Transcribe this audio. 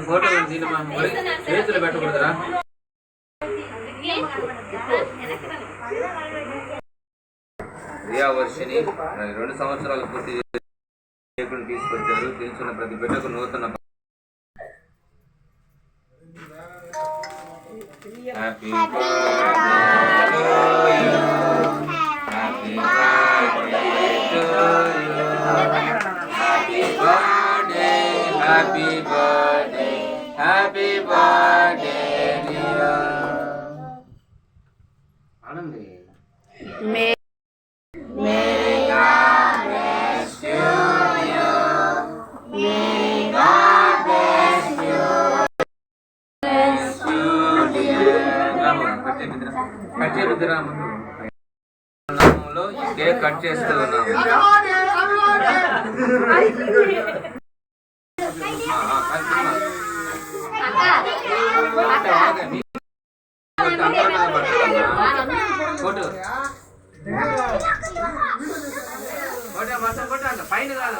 Photo తీనమా చేతులు పెట్టకూడదురా. రియా వర్షిని రెండు సంవత్సరాలు పూర్తి చేయకుండా తీసుకొచ్చారు. తెలుసున్న ప్రతి బిడ్డకు నూతన happy happy birthday happy birthday happy birthday Anandi. మే కట్ చేద్దురా నామంలో ఈ కేక్ కట్ చేస్తూ ఉన్నాము போட்டு போட்டு மசம் போட்டு அந்த பையனு தான்